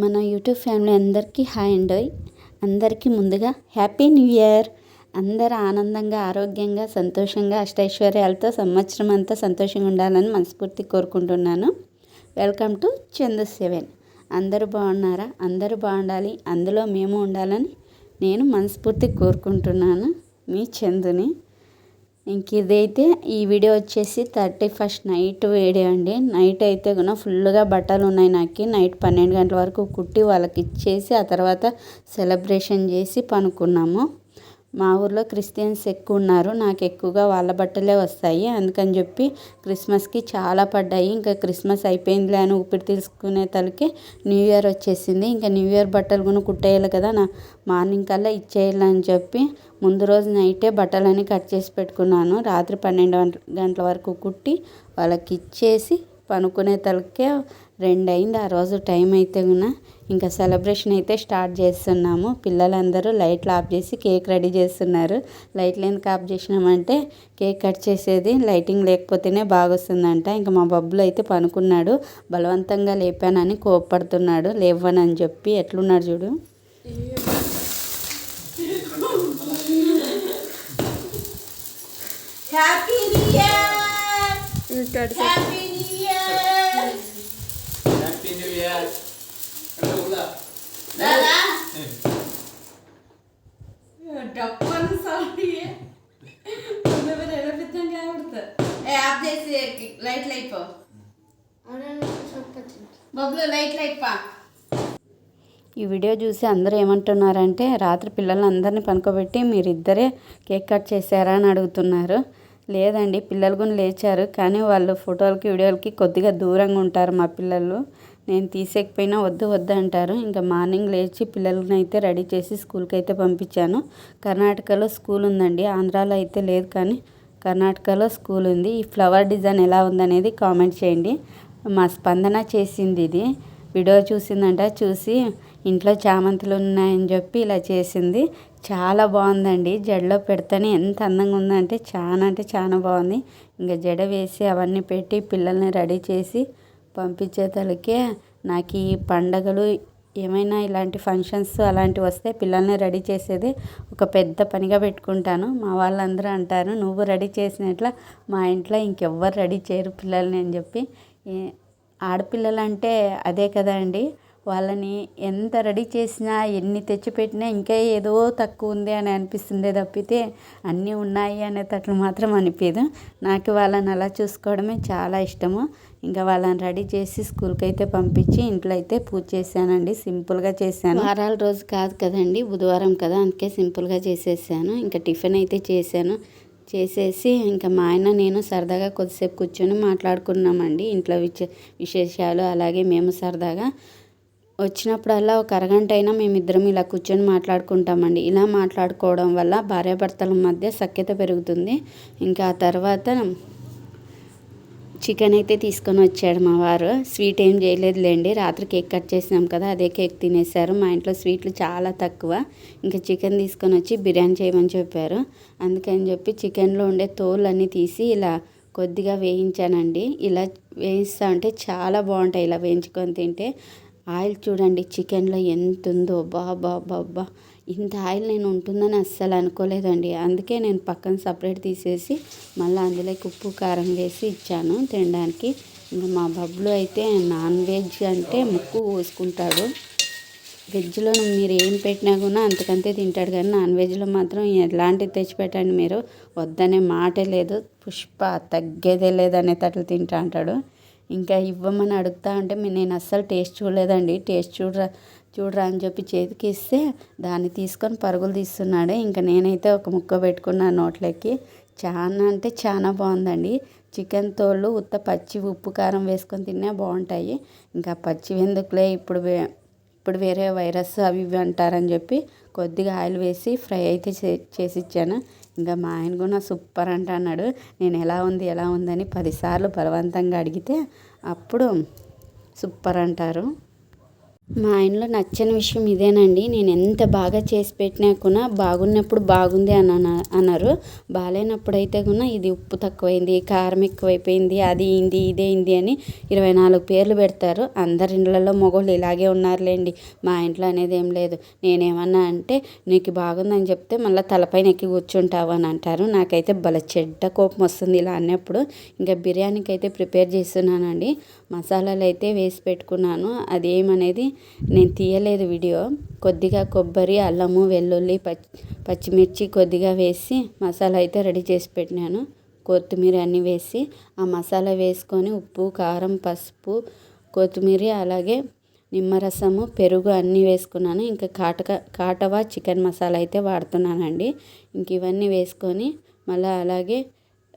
మన YouTube family అందరికీ hi అండి. అందరికీ ముందుగా హ్యాపీ న్యూ ఇయర్. అందరూ ఆనందంగా ఆరోగ్యంగా సంతోషంగా అష్టైశ్వర్యాలతో సంవత్సరం అంతా సంతోషంగా ఉండాలని మనస్ఫూర్తి కోరుకుంటున్నాను. Welcome to Chandu seven. అందరూ బాగున్నారా? అందరూ బాగుండాలి. అందులో మేము ఉండాలని నేను మనస్ఫూర్తి కోరుకుంటున్నాను మీ చందుని. ఇంక ఇదైతే ఈ వీడియో వచ్చేసి థర్టీ ఫస్ట్ నైట్ వీడియో అండి. నైట్ అయితే కూడా ఫుల్గా బట్టలు ఉన్నాయి నాకు. నైట్ పన్నెండు గంటల వరకు కుట్టి వాళ్ళకి ఇచ్చేసి ఆ తర్వాత సెలబ్రేషన్ చేసి పనుకున్నాము. మా ఊర్లో క్రిస్టియన్స్ ఎక్కువ ఉన్నారు నాకు ఎక్కువగా వాళ్ళ బట్టలే వస్తాయి. అందుకని చెప్పి క్రిస్మస్కి చాలా పడ్డాయి. ఇంకా క్రిస్మస్ అయిపోయిందిలే అని ఊపిరి తీసుకునే తలకి న్యూ ఇయర్ వచ్చేసింది. ఇంకా న్యూ ఇయర్ బట్టలు కూడా కుట్టేయాలి కదా నా మార్నింగ్ కల్లా ఇచ్చేయాలని చెప్పి ముందు రోజు నైటే బట్టలన్నీ కట్ చేసి పెట్టుకున్నాను. రాత్రి పన్నెండు గంటల వరకు కుట్టి వాళ్ళకి ఇచ్చేసి పనుకునే తలకే రెండు అయింది ఆ రోజు టైం అయితే కూడా ఇంకా సెలబ్రేషన్ అయితే స్టార్ట్ చేస్తున్నాము. పిల్లలందరూ లైట్లు ఆఫ్ చేసి కేక్ రెడీ చేస్తున్నారు. లైట్లు ఎందుకు ఆఫ్ చేసినామంటే కేక్ కట్ చేసేది లైటింగ్ లేకపోతేనే బాగొస్తుందంట. ఇంకా మా బబ్బులు అయితే పనుకున్నాడు. బలవంతంగా లేపానని కోప్పడుతున్నాడు. లేవనని చెప్పి ఎట్లున్నాడు చూడు. Happy new year happy new year happy new year దాదా డప్పని సౌండ్ ఎడపిద్దంగా ఆడుతా చేసి లైట్లు అయిపో బబ్బులు లైట్లు ఈ వీడియో చూసి అందరూ ఏమంటున్నారంటే రాత్రి పిల్లలందరినీ పనుకోబెట్టి మీరిద్దరే కేక్ కట్ చేశారా అని అడుగుతున్నారు. లేదండి పిల్లలు కూడా లేచారు. కానీ వాళ్ళు ఫోటోలకి వీడియోలకి కొద్దిగా దూరంగా ఉంటారు మా పిల్లలు. నేను తీసేకపోయినా వద్దు వద్దు అంటారు. ఇంకా మార్నింగ్ లేచి పిల్లలని అయితే రెడీ చేసి స్కూల్కి అయితే పంపించాను. కర్ణాటకలో స్కూల్ ఉందండి ఆంధ్రాలో అయితే లేదు కానీ కర్ణాటకలో స్కూల్ ఉంది. ఈ ఫ్లవర్ డిజైన్ ఎలా ఉందనేది కామెంట్ చేయండి. మా స్పందన చేసింది ఇది. వీడియో చూసిందంట చూసి ఇంట్లో చామంతులు ఉన్నాయని చెప్పి ఇలా చేసింది. చాలా బాగుందండి. జడలో పెడితేనే ఎంత అందంగా ఉందంటే చాలా అంటే చాలా బాగుంది. ఇంకా జడ వేసి అవన్నీ పెట్టి పిల్లల్ని రెడీ చేసి పంపించేతలకే నాకు ఈ పండగలు ఏమైనా ఇలాంటి ఫంక్షన్స్ అలాంటివి వస్తే పిల్లల్ని రెడీ చేసేది ఒక పెద్ద పనిగా పెట్టుకుంటాను. మా వాళ్ళందరూ అంటారు నువ్వు రెడీ చేసినట్ల మా ఇంట్లో ఇంకెవ్వరు రెడీ చేయరు పిల్లల్ని అని చెప్పి. ఆడపిల్లలంటే అదే కదా అండి. వాళ్ళని ఎంత రెడీ చేసినా ఎన్ని తెచ్చిపెట్టినా ఇంకా ఏదో తక్కువ ఉంది అని అనిపిస్తుంది తప్పితే అన్నీ ఉన్నాయి అనేటట్లు మాత్రం అనిపించదు నాకు వాళ్ళని అలా చూసుకోవడమే చాలా ఇష్టము. ఇంకా వాళ్ళని రెడీ చేసి స్కూల్కి అయితే పంపించి ఇంట్లో అయితే పూజ చేశానండి. సింపుల్గా చేశాను. వారాల రోజు కాదు కదండి బుధవారం కదా అందుకే సింపుల్గా చేసేసాను. ఇంకా టిఫిన్ అయితే చేశాను. చేసేసి ఇంకా మా ఆయన నేను సరదాగా కొద్దిసేపు కూర్చొని మాట్లాడుకున్నామండి. ఇంట్లో విశేషాలు అలాగే మేము సరదాగా వచ్చినప్పుడల్లా ఒక అరగంట అయినా మేమిద్దరం ఇలా కూర్చొని మాట్లాడుకుంటామండి. ఇలా మాట్లాడుకోవడం వల్ల భార్యాభర్తల మధ్య సఖ్యత పెరుగుతుంది. ఇంకా ఆ తర్వాత చికెన్ అయితే తీసుకొని వచ్చాడు మా వారు. స్వీట్ ఏం చేయలేదులేండి. రాత్రి కేక్ కట్ చేసినాం కదా అదే కేక్ తినేశారు. మా ఇంట్లో స్వీట్లు చాలా తక్కువ. ఇంకా చికెన్ తీసుకొని వచ్చి బిర్యానీ చేయమని చెప్పారు. అందుకని చెప్పి చికెన్లో ఉండే తోలు అన్నీ తీసి ఇలా కొద్దిగా వేయించానండి. ఇలా వేయిస్తా అంటే చాలా బాగుంటాయి. ఇలా వేయించుకొని తింటే ఆయిల్ చూడండి చికెన్లో ఎంత ఉందో బాబా బాబా ఇంత ఆయిల్ నేను ఉంటుందని అస్సలు అనుకోలేదండి. అందుకే నేను పక్కన సపరేట్ తీసేసి మళ్ళీ అందులోకి ఉప్పు కారం వేసి ఇచ్చాను తినడానికి. ఇంకా మా బబ్బులు అయితే నాన్ వెజ్ అంటే ముక్కు పోసుకుంటాడు. వెజ్లో మీరు ఏం పెట్టినా కూడా అంతకంతే తింటాడు. కానీ నాన్ వెజ్లో మాత్రం ఎలాంటివి తెచ్చిపెట్టండి మీరు. వద్దనే మాటే లేదు. పుష్ప తగ్గేదే లేదనేటట్లు తింటా అంటాడు. ఇంకా ఇవ్వమని అడుగుతా ఉంటే నేను అస్సలు టేస్ట్ చూడలేదండి. టేస్ట్ చూడరా చూడరా అని చెప్పి చేతికి ఇస్తే దాన్ని తీసుకొని పరుగులు తీస్తున్నాడు. ఇంకా నేనైతే ఒక ముక్క పెట్టుకున్నా నోట్లోకి. చాలా అంటే చాలా బాగుందండి. చికెన్ తోళ్ళు ఉత్త పచ్చి ఉప్పు కారం వేసుకొని తిన్నా బాగుంటాయి. ఇంకా పచ్చి ఎందుకులే? ఇప్పుడు ఇప్పుడు వేరే వైరస్ అవి ఇవి అంటారని చెప్పి కొద్దిగా ఆయిల్ వేసి ఫ్రై అయితే చేసి ఇచ్చాను. ఇంకా మా ఆయన కూడా సూపర్ అంట అన్నాడు. నేను ఎలా ఉంది ఎలా ఉందని పదిసార్లు బలవంతంగా అడిగితే అప్పుడు సూపర్ అంటారు. మా ఆయనలో నచ్చని విషయం ఇదేనండి. నేను ఎంత బాగా చేసి పెట్టినా కూడా బాగున్నప్పుడు బాగుంది అని అన్నారు బాగాలేనప్పుడు అయితే కూడా ఇది ఉప్పు తక్కువైంది కారం ఎక్కువైపోయింది అది అయింది ఇదేంది అని ఇరవై నాలుగు పేర్లు పెడతారు. అందరి ఇండ్లలో మొగోళ్ళు ఇలాగే ఉన్నారులేండి. మా ఇంట్లో అనేది ఏం లేదు. నేనేమన్నా అంటే నీకు బాగుందని చెప్తే మళ్ళీ తలపైన ఎక్కి కూర్చుంటావు అని అంటారు. నాకైతే భలే చెడ్డ కోపం వస్తుంది ఇలా అన్నప్పుడు. ఇంకా బిర్యానీకి అయితే ప్రిపేర్ చేస్తున్నానండి. మసాలాలు అయితే వేసి పెట్టుకున్నాను. అదేమనేది నేను తీయలేదు వీడియో. కొద్దిగా కొబ్బరి అల్లము వెల్లుల్లి పచ్చి పచ్చిమిర్చి కొద్దిగా వేసి మసాలా అయితే రెడీ చేసి పెట్టినాను. కొత్తిమీర అన్నీ వేసి ఆ మసాలా వేసుకొని ఉప్పు కారం పసుపు కొత్తిమీర అలాగే నిమ్మరసము పెరుగు అన్నీ వేసుకున్నాను. ఇంకా కాటక కాటవా చికెన్ మసాలా అయితే వాడుతున్నానండి. ఇంక ఇవన్నీ వేసుకొని మళ్ళీ అలాగే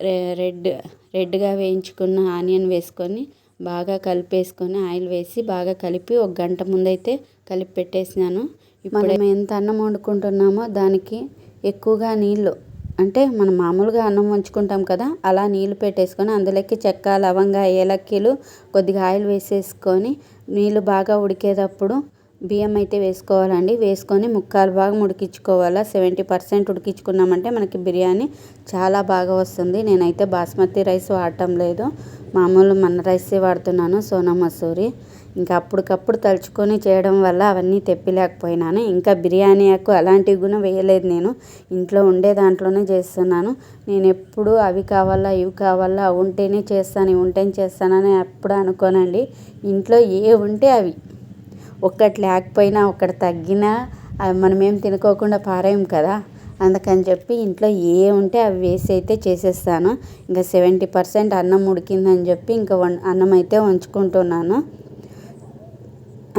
రె రెడ్ రెడ్గా వేయించుకున్న ఆనియన్ వేసుకొని బాగా కలిపేసుకొని ఆయిల్ వేసి బాగా కలిపి ఒక గంట ముందైతే కలిపి పెట్టేసినాను. ఇప్పుడు మనం ఎంత అన్నం వండుకుంటున్నామో దానికి ఎక్కువగా నీళ్ళు అంటే మనం మామూలుగా అన్నం వంచుకుంటాం కదా అలా నీళ్ళు పెట్టేసుకొని అందులోకి చెక్క లవంగా ఏలక్కీలు కొద్దిగా ఆయిల్ వేసేసుకొని నీళ్ళు బాగా ఉడికేటప్పుడు బియ్యం అయితే వేసుకోవాలండి. వేసుకొని ముక్కాలు బాగా ఉడికించుకోవాలా సెవెంటీ పర్సెంట్ ఉడికించుకున్నామంటే మనకి బిర్యానీ చాలా బాగా వస్తుంది. నేనైతే బాస్మతి రైస్ వాడటం లేదు. మామూలు మన రైసే వాడుతున్నాను సోనా మసూరి. ఇంకా అప్పటికప్పుడు తలుచుకొని చేయడం వల్ల అవన్నీ తెప్పిలేకపోయినాను. ఇంకా బిర్యానీ ఆకు అలాంటివి కూడా వేయలేదు నేను. ఇంట్లో ఉండే దాంట్లోనే చేస్తున్నాను. నేను ఎప్పుడు అవి కావాలా ఇవి కావాలా ఉంటేనే చేస్తాను ఇవి ఉంటేనే చేస్తానని ఎప్పుడు అనుకోనండి. ఇంట్లో ఏ ఉంటే అవి. ఒక్కటి లేకపోయినా ఒకటి తగ్గినా అవి మనమేం తినుకోకుండా పారేయం కదా. అందుకని చెప్పి ఇంట్లో ఏ ఉంటే అవి వేసి అయితే చేసేస్తాను. ఇంకా సెవెంటీ పర్సెంట్ అన్నం ఉడికిందని చెప్పి ఇంకా వం అన్నం అయితే ఉంచుకుంటున్నాను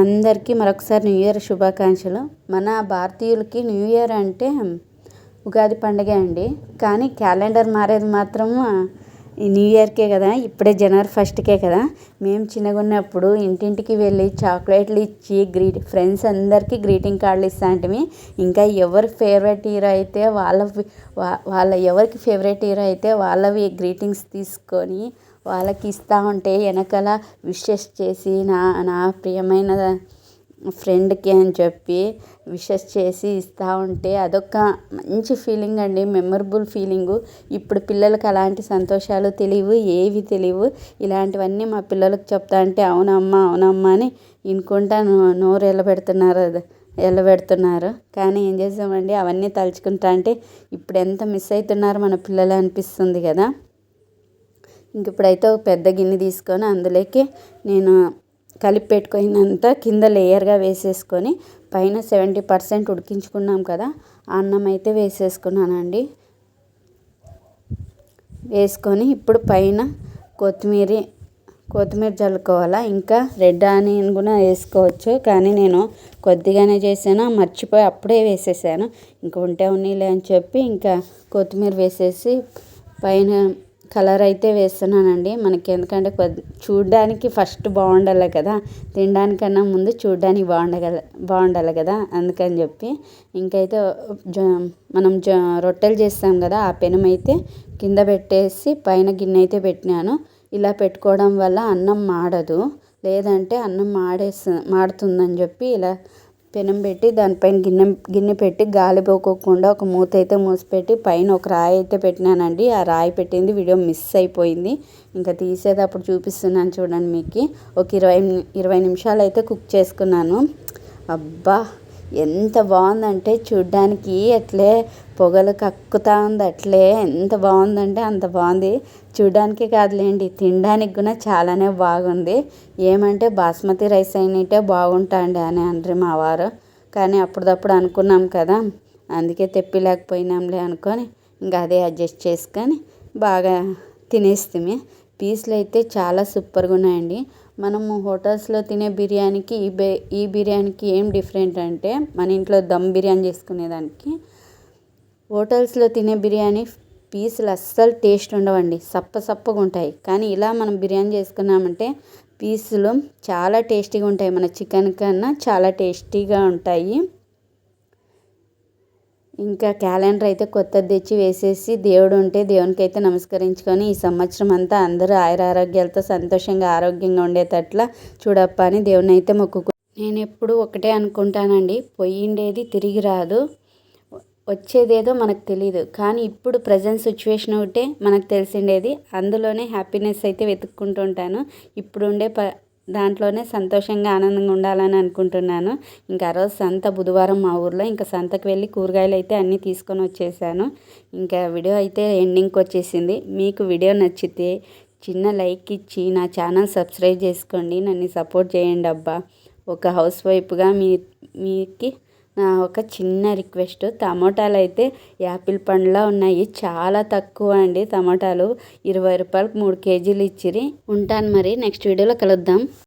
అందరికీ మరొకసారి న్యూ ఇయర్ శుభాకాంక్షలు. మన భారతీయులకి న్యూ ఇయర్ అంటే ఉగాది పండుగ అండి. కానీ క్యాలెండర్ మారేది మాత్రము న్యూ ఇయర్కే కదా ఇప్పుడే జనవరి ఫస్ట్కే కదా. మేము చిన్నగా ఉన్నప్పుడు ఇంటింటికి వెళ్ళి చాక్లెట్లు ఇచ్చి గ్రీట్ ఫ్రెండ్స్ అందరికీ గ్రీటింగ్ కార్డులు ఇస్తాంటివి ఇంకా ఎవరి ఫేవరెట్ హీరో అయితే వాళ్ళ వాళ్ళ ఎవరికి ఫేవరెట్ హీరో అయితే వాళ్ళవి గ్రీటింగ్స్ తీసుకొని వాళ్ళకి ఇస్తూ ఉంటే వెనకాల విషెస్ చేసి నా నా ప్రియమైన ఫ్రెండ్కి అని చెప్పి విషెస్ చేసి ఇస్తూ ఉంటే అదొక మంచి ఫీలింగ్ అండి మెమరబుల్ ఫీలింగు. ఇప్పుడు పిల్లలకి అలాంటి సంతోషాలు తెలియవు ఏవి తెలియవు. ఇలాంటివన్నీ మా పిల్లలకు చెప్తా అంటే అవునమ్మా అవునమ్మా అని వినుకుంటా నోరు ఎల్లబెడుతున్నారు అది ఎల్లబెడుతున్నారు కానీ ఏం చేసామండి అవన్నీ తలుచుకుంటా అంటే ఇప్పుడు ఎంత మిస్ అవుతున్నారు మన పిల్లలు అనిపిస్తుంది కదా. ఇంక ఇప్పుడైతే ఒక పెద్ద గిన్నె తీసుకొని అందులోకి నేను కలిపి పెట్టుకున్నంత కింద లేయర్గా వేసేసుకొని పైన సెవెంటీ పర్సెంట్ ఉడికించుకున్నాం కదా ఆ అన్నం అయితే వేసేసుకున్నానండి. వేసుకొని ఇప్పుడు పైన కొత్తిమీర కొత్తిమీర చల్లుకోవాలా? ఇంకా రెడ్ ఆనియన్ కూడా వేసుకోవచ్చు కానీ నేను కొద్దిగానే చేశాను మర్చిపోయి అప్పుడే వేసేసాను. ఇంకా ఉంటే ఉన్నీలే అని చెప్పి ఇంకా కొత్తిమీర వేసేసి పైన కలర్ అయితే వేస్తున్నానండి. మనకి ఎందుకంటే కొద్ది చూడ్డానికి ఫస్ట్ బాగుండాలి కదా. తినడానికన్నా ముందు చూడ్డానికి బాగుండగల బాగుండాలి కదా అందుకని చెప్పి. ఇంకైతే మనం రొట్టెలు చేస్తాం కదా ఆ పెనం అయితే కింద పెట్టేసి పైన గిన్నె అయితే పెట్టినాను. ఇలా పెట్టుకోవడం వల్ల అన్నం మాడదు. లేదంటే అన్నం మాడేస్తు మాడుతుందని చెప్పి ఇలా పెనం పెట్టి దానిపైన గిన్నె గిన్నె పెట్టి గాలి పోకోకుండా ఒక మూత అయితే మూసిపెట్టి పైన ఒక రాయి అయితే పెట్టినానండి. ఆ రాయి పెట్టింది వీడియో మిస్ అయిపోయింది. ఇంకా తీసేటప్పుడు చూపిస్తున్నాను చూడండి మీకు. ఒక ఇరవై ఇరవై నిమిషాలు అయితే కుక్ చేసుకున్నాను. అబ్బా ఎంత బాగుందంటే చూడ్డానికి అట్లే పొగలు కక్కుతా ఉంది అట్లే. ఎంత బాగుందంటే అంత బాగుంది. చూడడానికి కాదులేండి తినడానికి కూడా చాలానే బాగుంది. ఏమంటే బాస్మతి రైస్ అయినట్టే బాగుంటాండి అని అంటారు మా వారు. కానీ అప్పుడప్పుడు అనుకున్నాం కదా అందుకే తెప్పిలేకపోయినాంలే అనుకొని ఇంకా అదే అడ్జస్ట్ చేసుకొని బాగా తినేస్తామే. పీసులు అయితే చాలా సూపర్గా ఉన్నాయండి. మనము హోటల్స్లో తినే బిర్యానీకి ఈ బే ఈ బిర్యానీకి ఏం డిఫరెంట్ అంటే మన ఇంట్లో దమ్ బిర్యానీ చేసుకునేదానికి హోటల్స్లో తినే బిర్యానీ పీసులు అస్సలు టేస్ట్ ఉండవండి. సప్ప సప్పగా ఉంటాయి. కానీ ఇలా మనం బిర్యానీ చేసుకున్నామంటే పీసులు చాలా టేస్టీగా ఉంటాయి. మన చికెన్ కన్నా చాలా టేస్టీగా ఉంటాయి. ఇంకా క్యాలెండర్ అయితే కొత్తది తెచ్చి వేసేసి దేవుడు ఉంటే దేవునికి అయితే నమస్కరించుకొని ఈ సంవత్సరం అంతా అందరూ ఆయుర ఆరోగ్యాలతో సంతోషంగా ఆరోగ్యంగా ఉండేటట్ల చూడప్ప అని దేవుని అయితే మొక్కుకు నేను ఎప్పుడు ఒకటే అనుకుంటానండి. పొయ్యిండేది తిరిగి రాదు. వచ్చేదేదో మనకు తెలియదు కానీ ఇప్పుడు ప్రజెంట్ సిచ్యువేషన్ ఒకటే మనకు తెలిసిండేది. అందులోనే హ్యాపీనెస్ అయితే వెతుక్కుంటూ ఉంటాను. ఇప్పుడు ఉండే ప దాంట్లోనే సంతోషంగా ఆనందంగా ఉండాలని అనుకుంటున్నాను. ఇంకా ఆ రోజు సంత బుధవారం మా ఊర్లో. ఇంకా సంతకు వెళ్ళి కూరగాయలు అయితే అన్నీ తీసుకొని వచ్చేసాను. ఇంకా వీడియో అయితే ఎండింగ్కి వచ్చేసింది. మీకు వీడియో నచ్చితే చిన్న లైక్ ఇచ్చి నా ఛానల్ సబ్స్క్రైబ్ చేసుకోండి. నన్ను సపోర్ట్ చేయండి అబ్బా. ఒక హౌస్ వైఫ్గా మీ మీకు నా ఒక చిన్న రిక్వెస్ట్. టమోటాలు అయితే యాపిల్ పండ్లా ఉన్నాయి. చాలా తక్కువ అండి టమోటాలు. ఇరవై రూపాయలకు మూడు కేజీలు ఇచ్చిరి. ఉంటాను మరి. నెక్స్ట్ వీడియోలో కలుద్దాం.